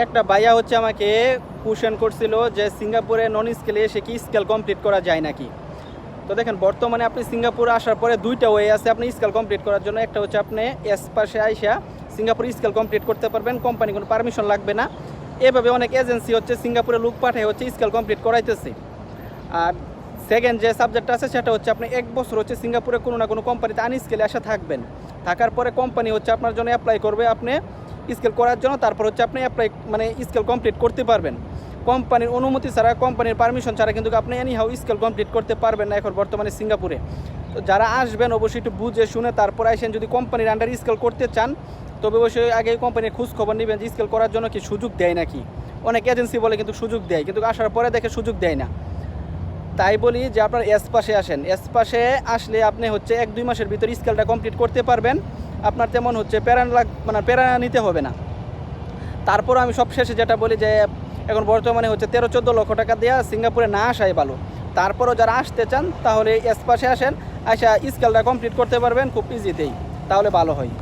একটা ভাইয়া হচ্ছে আমাকে কোশ্চেন করছিল যে সিঙ্গাপুরে নন স্কেলে এসে কি স্কেল কমপ্লিট করা যায় নাকি? তো দেখেন, বর্তমানে আপনি সিঙ্গাপুরে আসার পরে দুইটা ওয়ে আছে আপনি স্কেল কমপ্লিট করার জন্য। একটা হচ্ছে আপনি এস পাশে আইসা সিঙ্গাপুরে স্কেল কমপ্লিট করতে পারবেন কোম্পানি কোনো পারমিশন লাগবে না। এভাবে অনেক এজেন্সি হচ্ছে সিঙ্গাপুরে লুক পাঠায় হচ্ছে স্কেল কমপ্লিট করাইতেছে। আর সেকেন্ড যে সাবজেক্টটা আছে সেটা হচ্ছে আপনি এক বছর হচ্ছে সিঙ্গাপুরে কোনো না কোনো কোম্পানিতে আনস্কেলে আসা থাকবেন। থাকার পরে কোম্পানি হচ্ছে আপনার জন্য অ্যাপ্লাই করবে, আপনি স্কেল করার জন্য, তারপর হচ্ছে আপনি অ্যাপ্লাই মানে স্কেল কমপ্লিট করতে পারবেন। কোম্পানির অনুমতি ছাড়া, কোম্পানির পারমিশন ছাড়া কিন্তু আপনি এনি হাউ স্কেল কমপ্লিট করতে পারবেন না এখন বর্তমানে সিঙ্গাপুরে। তো যারা আসবেন, অবশ্যই একটু বুঝে শুনে তারপর আসেন, যদি কোম্পানির আন্ডার স্কেল করতে চান, তবে অবশ্যই আগে কোম্পানির খোঁজ খবর নেবেন যে স্কেল করার জন্য কি সুযোগ দেয় নাকি। অনেক এজেন্সি বলে কিন্তু সুযোগ দেয়, কিন্তু আসার পরে দেখে সুযোগ দেয় না। তাই বলি যে আপনার এস পাশে আসেন। এস পাশে আসলে আপনি হচ্ছে এক দুই মাসের ভিতরে স্কেলটা কমপ্লিট করতে পারবেন। আপনার তেমন হচ্ছে প্যারান লাগ মানে প্যারা নিতে হবে না। তারপর আমি সব শেষে যেটা বলি যে, এখন বর্তমানে হচ্ছে তেরো, চোদ্দ লক্ষ টাকা দেওয়া সিঙ্গাপুরে না আসাই ভালো। তারপরও যারা আসতে চান, তাহলে এসপাশে আসেন আসা স্কেলটা কমপ্লিট করতে পারবেন খুব ইজিতেই তাহলে ভালো হয়।